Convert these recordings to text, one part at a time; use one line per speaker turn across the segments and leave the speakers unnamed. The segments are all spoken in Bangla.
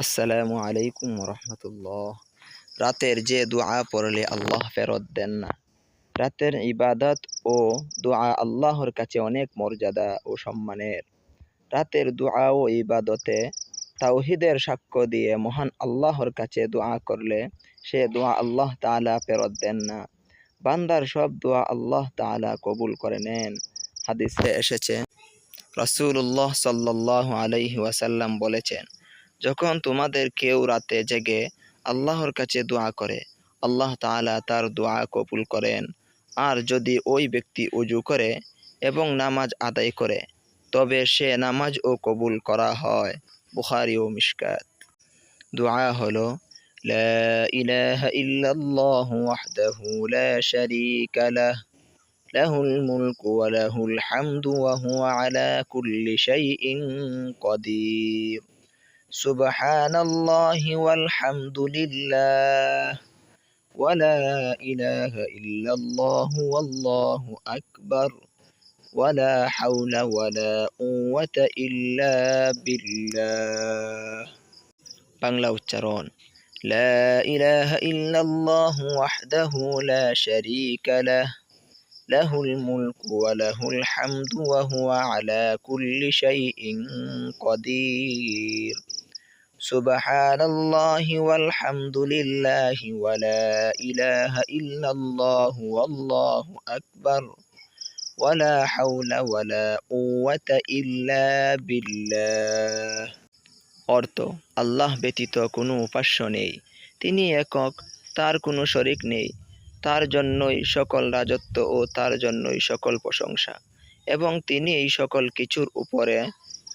আসসালামু আলাইকুম রহমতুল্লাহ রাতের যে দোয়া পড়লে আল্লাহ ফেরত দেন না। রাতের ইবাদত ও দোয়া আল্লাহর কাছে অনেক মর্যাদা ও সম্মানের। রাতের দোয়া ও ইবাদতে তাওহিদের সাক্ষ্য দিয়ে মহান আল্লাহর কাছে দোয়া করলে সে দোয়া আল্লাহ তাআলা ফেরত দেন না। বান্দার সব দোয়া আল্লাহ তাআলা কবুল করে নেন। হাদিসে এসেছে রসুল্লাহ সাল্লাল্লাহু আলাইহি ওয়াসাল্লাম বলেছেন যখন তোমাদের কেউ রাতে জেগে আল্লাহর কাছে দোয়া করে, আল্লাহ তাআলা তার দোয়া কবুল করেন। আর যদি ওই ব্যক্তি উজু করে এবং নামাজ আদায় করে, তবে সে নামাজও কবুল করা হয়। বুখারি ও মিশকাত দোয়া হলো লাহুল মুলকু ওয়া লাহুল হামদু ওয়া হুয়া আলা কুল্লি শাইইন سبحان الله والحمد لله. ولا إله إلا الله والله أكبر. ولا حول ولا قوة إلا بالله. بانلا ترون لا إله إلا الله وحده لا شريك له. له الملك وله الحمد وهو على كل شيء قدير. سبحان الله والحمد لله ولا إله إلا الله والله أكبر ولا حول ولا قوة إلا بالله অর্থ আল্লাহ ব্যতীত কোনো উপাস্য নেই তিনি একক তার কোনো শরিক নেই তার জন্যই সকল রাজত্ব ও তার জন্যই সকল প্রশংসা এবং তিনি এই সকল কিছুর উপরে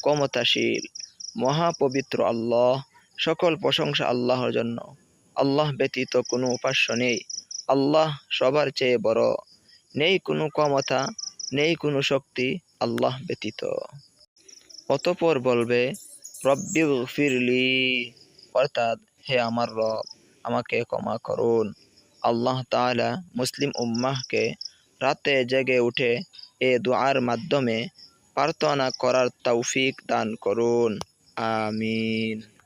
ক্ষমতাশীল মহাপবিত্র আল্লাহ, সকল প্রশংসা আল্লাহর জন্য। আল্লাহ ব্যতীত কোনো উপাস্য নেই। আল্লাহ সবার চেয়ে বড়। নেই কোনো ক্ষমতা, নেই কোনো শক্তি আল্লাহ ব্যতীত। অতপর বলবে, রব্বি ফিরলি অর্থাৎ, হে আমার রব, আমাকে ক্ষমা করুন। আল্লাহ তাআলা মুসলিম উম্মাহকে রাতে জেগে উঠে এ দোয়ার মাধ্যমে প্রার্থনা করার তৌফিক দান করুন। আমিন